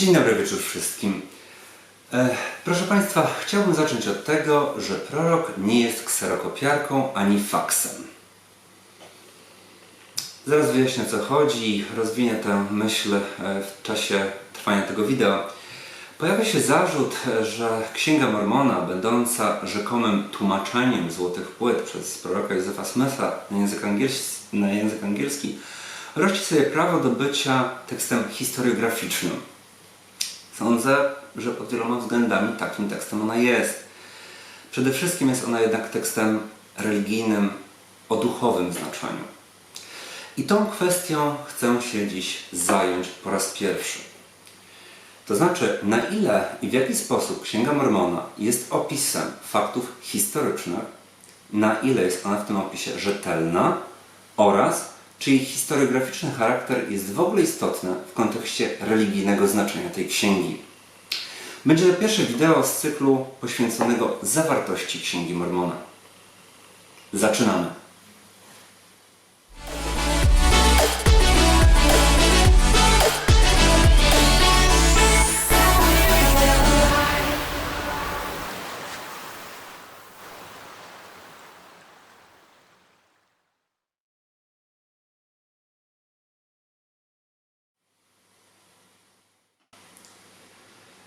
Dzień dobry wieczór wszystkim. E, proszę Państwa, chciałbym zacząć od tego, że prorok nie jest kserokopiarką ani faksem. Zaraz wyjaśnię o co chodzi, rozwinę tę myśl e, w czasie trwania tego wideo. Pojawia się zarzut, e, że Księga Mormona, będąca rzekomym tłumaczeniem złotych płyt przez proroka Józefa Smitha na język angielski, na język angielski rości sobie prawo do bycia tekstem historiograficznym. Sądzę, że pod wieloma względami takim tekstem ona jest. Przede wszystkim jest ona jednak tekstem religijnym o duchowym znaczeniu. I tą kwestią chcę się dziś zająć po raz pierwszy. To znaczy, na ile i w jaki sposób Księga Mormona jest opisem faktów historycznych, na ile jest ona w tym opisie rzetelna oraz czy jej historiograficzny charakter jest w ogóle istotny w kontekście religijnego znaczenia tej księgi. Będzie to pierwsze wideo z cyklu poświęconego zawartości Księgi Mormona. Zaczynamy.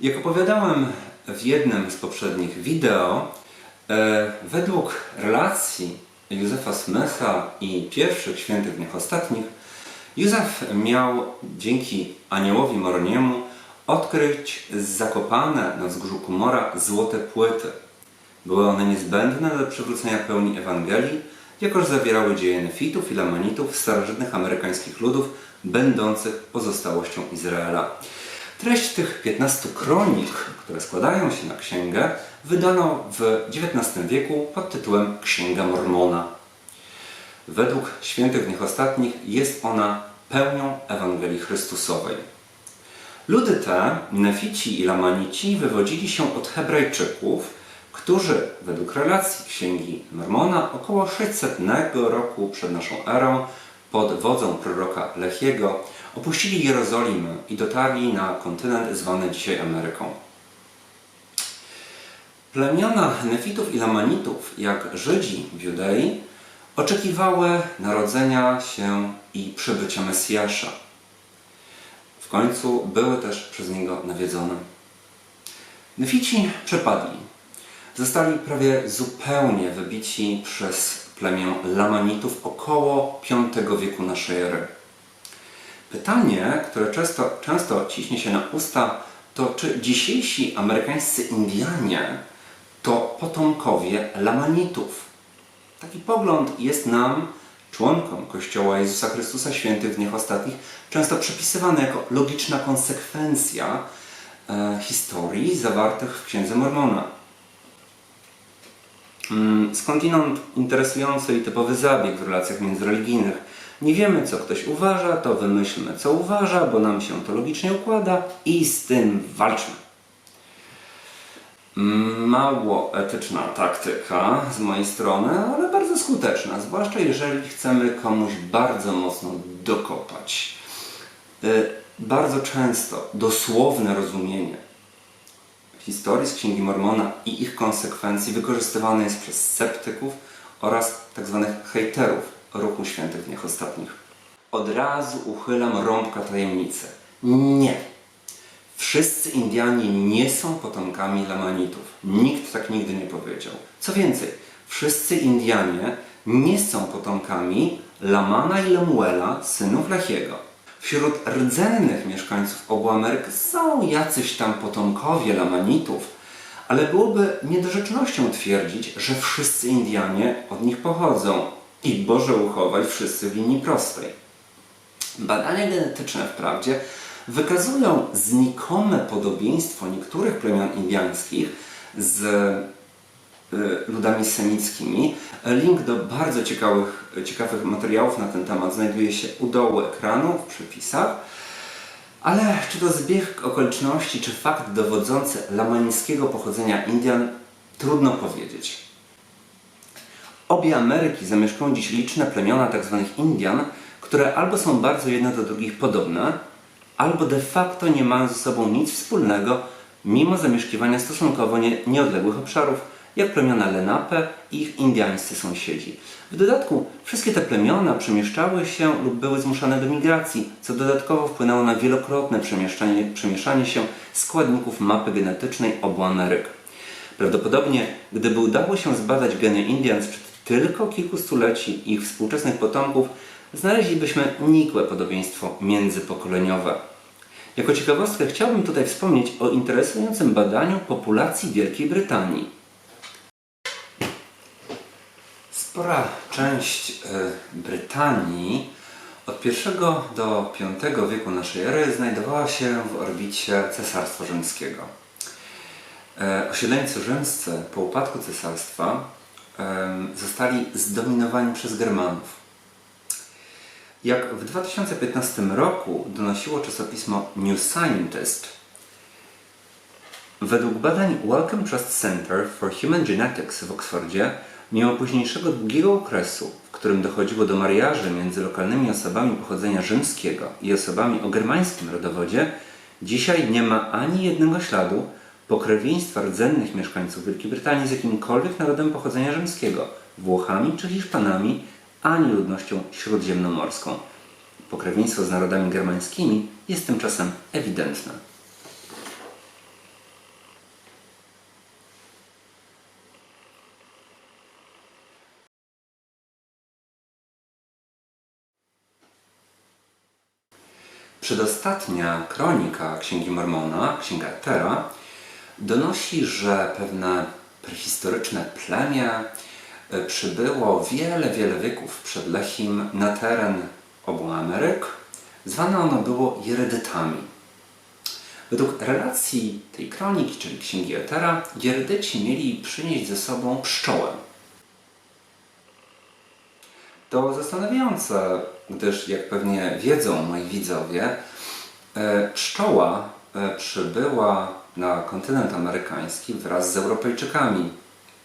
Jak opowiadałem w jednym z poprzednich wideo, e, według relacji Józefa Smitha i pierwszych świętych dniach ostatnich, Józef miał dzięki aniołowi Moroniemu odkryć zakopane na wzgórzu Kumora złote płyty. Były one niezbędne do przywrócenia pełni Ewangelii, jakoż zawierały dzieje nefitów i lamanitów starożytnych amerykańskich ludów, będących pozostałością Izraela. Treść tych 15 kronik, które składają się na księgę, wydano w XIX wieku pod tytułem Księga Mormona. Według świętych dniach ostatnich jest ona pełnią Ewangelii Chrystusowej. Ludy te, Nefici i Lamanici, wywodzili się od Hebrajczyków, którzy według relacji Księgi Mormona około 600 roku przed naszą erą pod wodzą proroka Lechiego opuścili Jerozolimę i dotarli na kontynent zwany dzisiaj Ameryką. Plemiona Nefitów i Lamanitów, jak Żydzi w Judei, oczekiwały narodzenia się i przybycia Mesjasza. W końcu były też przez niego nawiedzone. Nefici przepadli. Zostali prawie zupełnie wybici przez plemię Lamanitów około V wieku naszej ery. Pytanie, które często, często ciśnie się na usta, to czy dzisiejsi amerykańscy Indianie to potomkowie Lamanitów? Taki pogląd jest nam, członkom Kościoła Jezusa Chrystusa Świętych w dniach ostatnich, często przypisywany jako logiczna konsekwencja e, historii zawartych w Księdze Mormona. Mm, Skądinąd interesujący i typowy zabieg w relacjach międzyreligijnych. Nie wiemy, co ktoś uważa, to wymyślmy, co uważa, bo nam się to logicznie układa i z tym walczmy. Mało etyczna taktyka z mojej strony, ale bardzo skuteczna, zwłaszcza jeżeli chcemy komuś bardzo mocno dokopać. Y, Bardzo często dosłowne rozumienie historii z Księgi Mormona i ich konsekwencji wykorzystywane jest przez sceptyków oraz tzw. hejterów ruchu świętych w dniach ostatnich. Od razu uchylam rąbka tajemnicy. Nie. Wszyscy Indianie nie są potomkami Lamanitów. Nikt tak nigdy nie powiedział. Co więcej, wszyscy Indianie nie są potomkami Lamana i Lemuela, synów Lechiego. Wśród rdzennych mieszkańców obu Ameryk są jacyś tam potomkowie Lamanitów, ale byłoby niedorzecznością twierdzić, że wszyscy Indianie od nich pochodzą i Boże uchować wszyscy w linii prostej. Badania genetyczne wprawdzie wykazują znikome podobieństwo niektórych plemion indiańskich z y, ludami semickimi. Link do bardzo ciekawych, ciekawych materiałów na ten temat znajduje się u dołu ekranu w przypisach. Ale czy to zbieg okoliczności, czy fakt dowodzący lamańskiego pochodzenia Indian, trudno powiedzieć. Obie Ameryki zamieszkują dziś liczne plemiona tzw. Indian, które albo są bardzo jedne do drugich podobne, albo de facto nie mają ze sobą nic wspólnego, mimo zamieszkiwania stosunkowo nie, nieodległych obszarów, jak plemiona Lenape i ich indiańscy sąsiedzi. W dodatku wszystkie te plemiona przemieszczały się lub były zmuszane do migracji, co dodatkowo wpłynęło na wielokrotne przemieszczanie, się składników mapy genetycznej obu Ameryk. Prawdopodobnie, gdyby udało się zbadać geny Indian sprzed tylko kilku stuleci ich współczesnych potomków, znaleźlibyśmy nikłe podobieństwo międzypokoleniowe. Jako ciekawostkę chciałbym tutaj wspomnieć o interesującym badaniu populacji Wielkiej Brytanii. Spora część e, Brytanii od I do V wieku naszej ery znajdowała się w orbicie Cesarstwa Rzymskiego. E, Osiedleńcy rzymscy po upadku cesarstwa zostali zdominowani przez Germanów. Jak w 2015 roku donosiło czasopismo New Scientist, według badań Wellcome Trust Center for Human Genetics w Oksfordzie, mimo późniejszego długiego okresu, w którym dochodziło do mariaży między lokalnymi osobami pochodzenia rzymskiego i osobami o germańskim rodowodzie, dzisiaj nie ma ani jednego śladu pokrewieństwa rdzennych mieszkańców Wielkiej Brytanii z jakimkolwiek narodem pochodzenia rzymskiego, Włochami czy Hiszpanami, ani ludnością śródziemnomorską. Pokrewieństwo z narodami germańskimi jest tymczasem ewidentne. Przedostatnia kronika Księgi Mormona, Księga Etera, donosi, że pewne prehistoryczne plemię e, przybyło wiele, wiele wieków przed Lechim na teren obu Ameryk. Zwane ono było Jeredytami. Według relacji tej kroniki, czyli Księgi Etera, Jeredyci mieli przynieść ze sobą pszczołę. To zastanawiające, gdyż jak pewnie wiedzą moi widzowie, e, pszczoła e, przybyła na kontynent amerykański wraz z Europejczykami,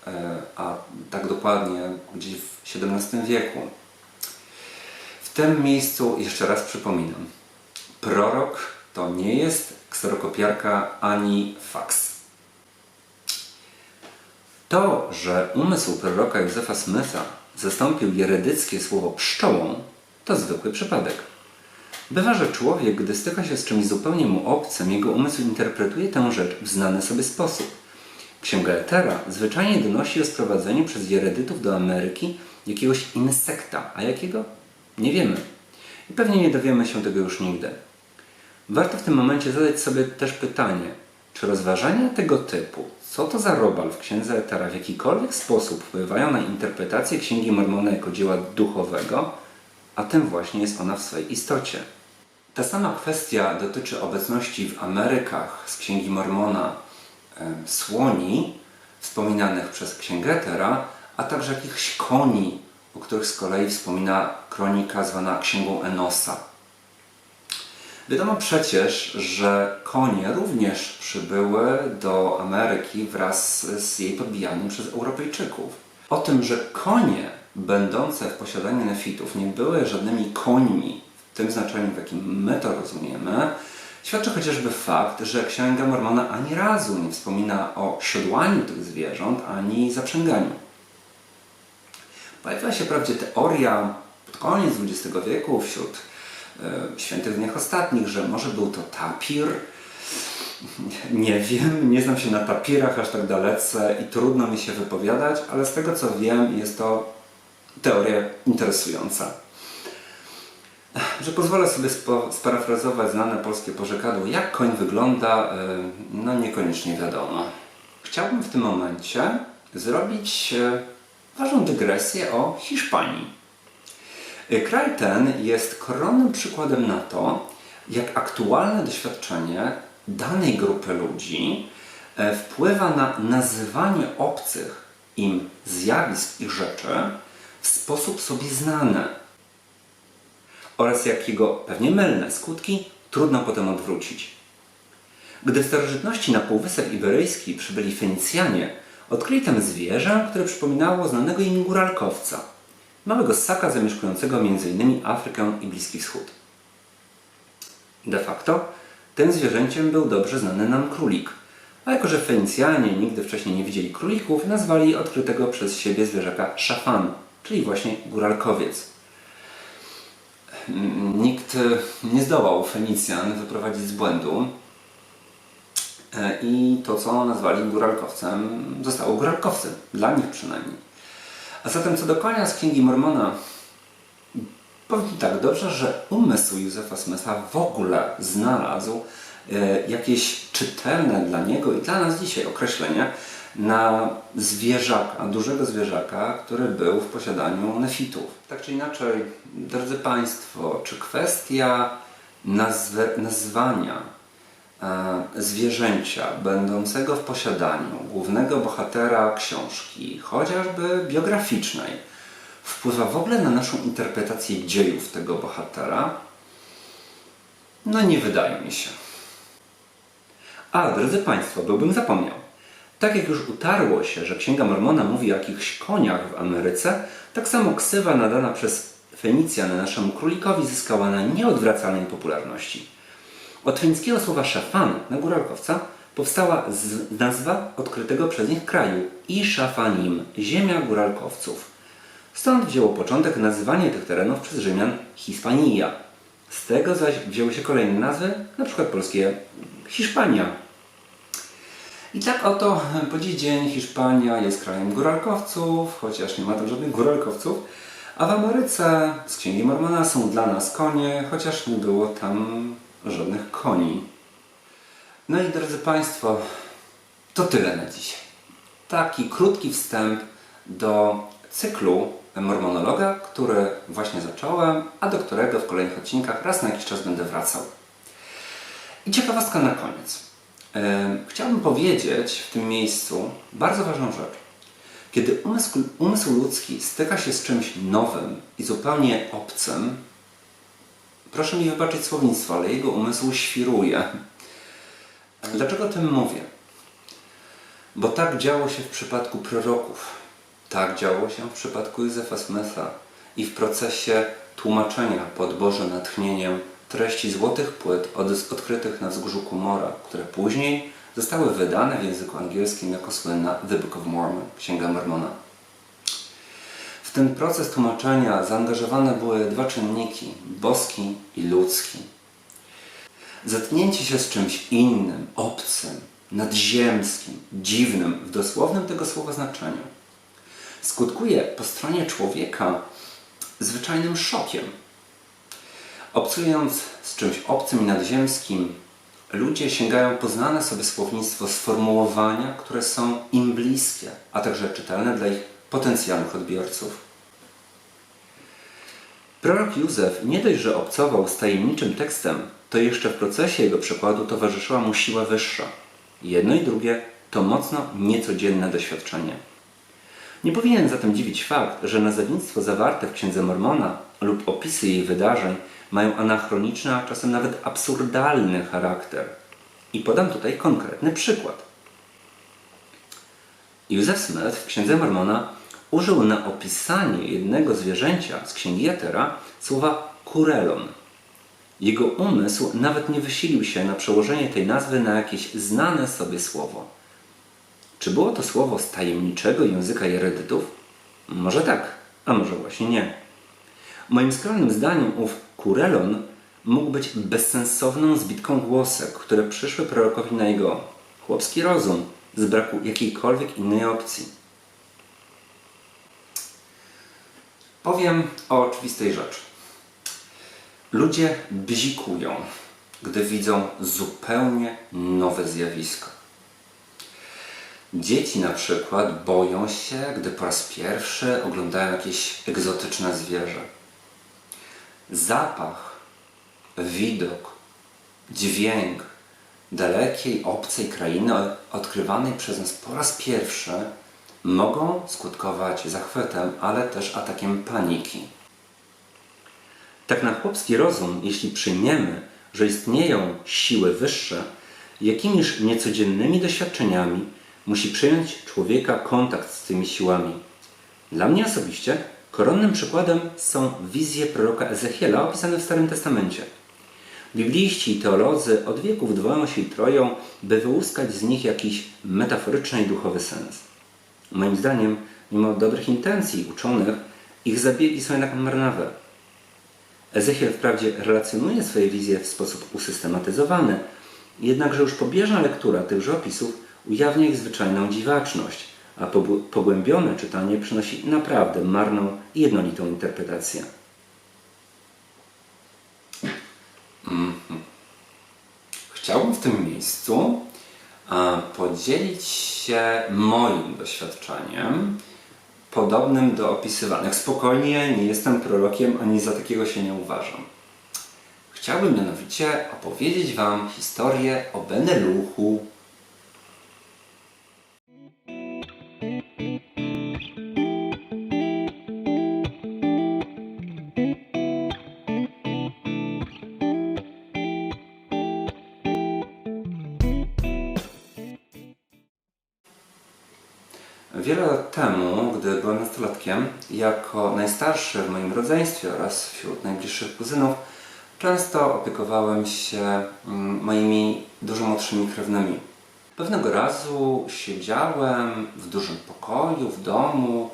e, a tak dokładnie gdzieś w XVII wieku. W tym miejscu jeszcze raz przypominam, prorok to nie jest kserokopiarka ani faks. To, że umysł proroka Józefa Smitha zastąpił jeredyckie słowo pszczołą, to zwykły przypadek. Bywa, że człowiek, gdy styka się z czymś zupełnie mu obcym, jego umysł interpretuje tę rzecz w znany sobie sposób. Księga Etera zwyczajnie donosi o sprowadzeniu przez jeredytów do Ameryki jakiegoś insekta, a jakiego? Nie wiemy. I pewnie nie dowiemy się tego już nigdy. Warto w tym momencie zadać sobie też pytanie, czy rozważania tego typu, co to za robal w Księdze Etera w jakikolwiek sposób wpływają na interpretację Księgi Mormona jako dzieła duchowego, a tym właśnie jest ona w swej istocie. Ta sama kwestia dotyczy obecności w Amerykach z Księgi Mormona słoni wspominanych przez Księgę Etera, a także jakichś koni, o których z kolei wspomina kronika zwana Księgą Enosa. Wiadomo przecież, że konie również przybyły do Ameryki wraz z jej podbijaniem przez Europejczyków. O tym, że konie będące w posiadaniu nefitów nie były żadnymi końmi tym znaczeniu, w jakim my to rozumiemy, świadczy chociażby fakt, że Księga Mormona ani razu nie wspomina o siodłaniu tych zwierząt, ani zaprzęganiu. Pojawiła się wprawdzie teoria pod koniec XX wieku wśród e, świętych dniach ostatnich, że może był to tapir. Nie wiem, nie znam się na tapirach aż tak dalece i trudno mi się wypowiadać, ale z tego co wiem, jest to teoria interesująca. Że pozwolę sobie sparafrazować znane polskie porzekadło, jak koń wygląda, e, no niekoniecznie wiadomo. Chciałbym w tym momencie zrobić e, ważną dygresję o Hiszpanii. E, kraj ten jest koronnym przykładem na to, jak aktualne doświadczenie danej grupy ludzi wpływa na nazywanie obcych im zjawisk i rzeczy w sposób sobie znany oraz jakiego pewnie mylne skutki trudno potem odwrócić. Gdy w starożytności na Półwysep Iberyjski przybyli Fenicjanie, odkryli tam zwierzę, które przypominało znanego im góralkowca, małego ssaka zamieszkującego m.in. Afrykę i Bliski Wschód. De facto tym zwierzęciem był dobrze znany nam królik. A jako, że Fenicjanie nigdy wcześniej nie widzieli królików, nazwali odkrytego przez siebie zwierzaka szafan, czyli właśnie góralkowiec. Nikt e, nie zdołał Fenicjan wyprowadzić z błędu E, i to, co nazwali góralkowcem, zostało góralkowcem, dla nich przynajmniej. A zatem co do konia z Księgi Mormona, powiem tak, dobrze, że umysł Józefa Smitha w ogóle znalazł e, jakieś czytelne dla niego i dla nas dzisiaj określenie na zwierzaka, dużego zwierzaka, który był w posiadaniu nefitów. Tak czy inaczej, drodzy Państwo, czy kwestia nazwania e, zwierzęcia będącego w posiadaniu głównego bohatera książki, chociażby biograficznej, wpływa w ogóle na naszą interpretację dziejów tego bohatera? No nie wydaje mi się. A, drodzy Państwo, byłbym zapomniał. Tak jak już utarło się, że Księga Mormona mówi o jakichś koniach w Ameryce, tak samo ksywa nadana przez Fenicjan naszemu królikowi zyskała na nieodwracalnej popularności. Od fińskiego słowa szafan na góralkowca powstała nazwa odkrytego przez nich kraju i szafanim, ziemia góralkowców. Stąd wzięło początek nazywanie tych terenów przez Rzymian Hispania. Z tego zaś wzięły się kolejne nazwy, np. polskie Hiszpania. I tak oto po dziś dzień Hiszpania jest krajem góralkowców, chociaż nie ma tam żadnych góralkowców, a w Ameryce z Księgi Mormona są dla nas konie, chociaż nie było tam żadnych koni. No i drodzy Państwo, to tyle na dzisiaj. Taki krótki wstęp do cyklu Mormonologa, który właśnie zacząłem, a do którego w kolejnych odcinkach raz na jakiś czas będę wracał. I ciekawostka na koniec. Chciałbym powiedzieć w tym miejscu bardzo ważną rzecz. Kiedy umysł, umysł ludzki styka się z czymś nowym i zupełnie obcym, proszę mi wybaczyć słownictwo, ale jego umysł świruje. Dlaczego o tym mówię? Bo tak działo się w przypadku proroków. Tak działo się w przypadku Józefa Smitha i w procesie tłumaczenia pod Bożym natchnieniem treści złotych płyt od- odkrytych na wzgórzu Kumora, które później zostały wydane w języku angielskim jako słynna The Book of Mormon, Księga Mormona. W ten proces tłumaczenia zaangażowane były dwa czynniki, boski i ludzki. Zetknięcie się z czymś innym, obcym, nadziemskim, dziwnym w dosłownym tego słowa znaczeniu skutkuje po stronie człowieka zwyczajnym szokiem. Obcując z czymś obcym i nadziemskim, ludzie sięgają po znane sobie słownictwo sformułowania, które są im bliskie, a także czytelne dla ich potencjalnych odbiorców. Prorok Józef nie dość, że obcował z tajemniczym tekstem, to jeszcze w procesie jego przekładu towarzyszyła mu siła wyższa. Jedno i drugie to mocno niecodzienne doświadczenie. Nie powinien zatem dziwić fakt, że nazewnictwo zawarte w Księdze Mormona lub opisy jej wydarzeń mają anachroniczny, a czasem nawet absurdalny charakter. I podam tutaj konkretny przykład. Józef Smith w Księdze Mormona użył na opisanie jednego zwierzęcia z Księgi Jatera słowa kurelon. Jego umysł nawet nie wysilił się na przełożenie tej nazwy na jakieś znane sobie słowo. Czy było to słowo z tajemniczego języka jeredytów? Może tak, a może właśnie nie. Moim skromnym zdaniem ów kurelon mógł być bezsensowną zbitką głosek, które przyszły prorokowi na jego chłopski rozum z braku jakiejkolwiek innej opcji. Powiem o oczywistej rzeczy. Ludzie bzikują, gdy widzą zupełnie nowe zjawisko. Dzieci na przykład boją się, gdy po raz pierwszy oglądają jakieś egzotyczne zwierzę. Zapach, widok, dźwięk dalekiej, obcej krainy odkrywanej przez nas po raz pierwszy mogą skutkować zachwytem, ale też atakiem paniki. Tak na chłopski rozum, jeśli przyjmiemy, że istnieją siły wyższe, jakimiż niecodziennymi doświadczeniami musi przyjąć człowieka kontakt z tymi siłami. Dla mnie osobiście koronnym przykładem są wizje proroka Ezechiela opisane w Starym Testamencie. Bibliści i teolodzy od wieków dwoją się i troją, by wyłuskać z nich jakiś metaforyczny i duchowy sens. Moim zdaniem, mimo dobrych intencji uczonych, ich zabiegi są jednak marnowe. Ezechiel wprawdzie relacjonuje swoje wizje w sposób usystematyzowany, jednakże już pobieżna lektura tychże opisów ujawnia ich zwyczajną dziwaczność, a pogłębione czytanie przynosi naprawdę marną i jednolitą interpretację. Chciałbym w tym miejscu podzielić się moim doświadczeniem, podobnym do opisywanych. Spokojnie, nie jestem prorokiem, ani za takiego się nie uważam. Chciałbym mianowicie opowiedzieć Wam historię o Beneluchu. Wiele lat temu, gdy byłem nastolatkiem, jako najstarszy w moim rodzeństwie oraz wśród najbliższych kuzynów, często opiekowałem się mm, moimi dużo młodszymi krewnymi. Pewnego razu siedziałem w dużym pokoju, w domu,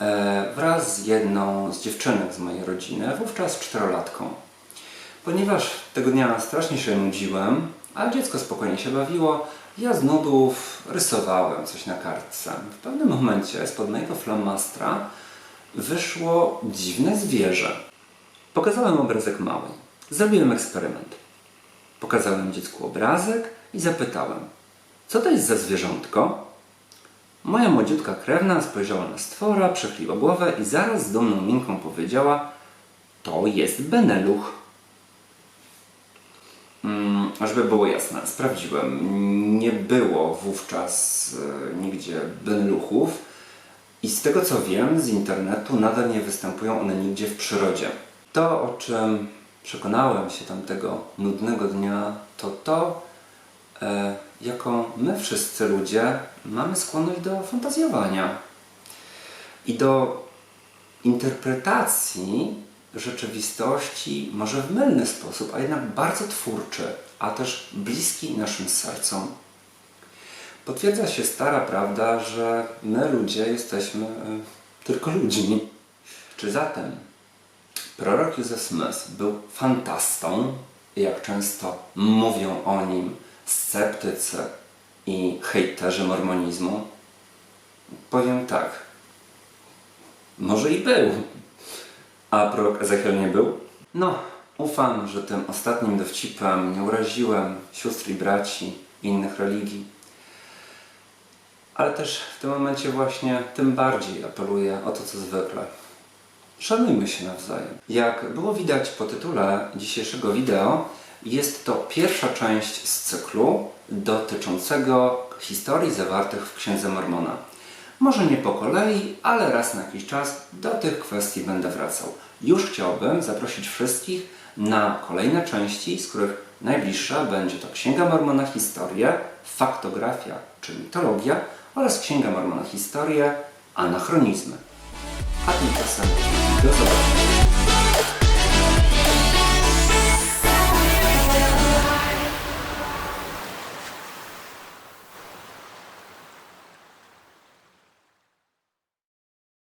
e, wraz z jedną z dziewczynek z mojej rodziny, wówczas czterolatką. Ponieważ tego dnia strasznie się nudziłem, a dziecko spokojnie się bawiło, ja z nudów rysowałem coś na kartce. W pewnym momencie spod mojego flamastra wyszło dziwne zwierzę. Pokazałem obrazek mały. Zrobiłem eksperyment. Pokazałem dziecku obrazek i zapytałem, co to jest za zwierzątko? Moja młodziutka krewna spojrzała na stwora, przechyliła głowę i zaraz z dumną minką powiedziała, to jest beneluch. Mm, żeby było jasne, sprawdziłem. Nie było wówczas e, nigdzie beneluchów i z tego co wiem z internetu nadal nie występują one nigdzie w przyrodzie. To, o czym przekonałem się tamtego nudnego dnia, to to, e, jaką my wszyscy ludzie mamy skłonność do fantazjowania i do interpretacji rzeczywistości może w mylny sposób, a jednak bardzo twórczy, a też bliski naszym sercom. Potwierdza się stara prawda, że my ludzie jesteśmy e, tylko ludźmi. Czy zatem prorok Józef Smith był fantastą, jak często mówią o nim sceptycy i hejterzy mormonizmu? Powiem tak. Może i był. A prorok Ezechiel nie był? No, ufam, że tym ostatnim dowcipem nie uraziłem sióstr i braci innych religii. Ale też w tym momencie właśnie tym bardziej apeluję o to, co zwykle. Szanujmy się nawzajem. Jak było widać po tytule dzisiejszego wideo, jest to pierwsza część z cyklu dotyczącego historii zawartych w Księdze Mormona. Może nie po kolei, ale raz na jakiś czas do tych kwestii będę wracał. Już chciałbym zaprosić wszystkich na kolejne części, z których najbliższa będzie to Księga Mormona Historia, Faktografia czy Mitologia oraz Księga Mormona Historia, Anachronizmy. A tymczasem do zobaczenia.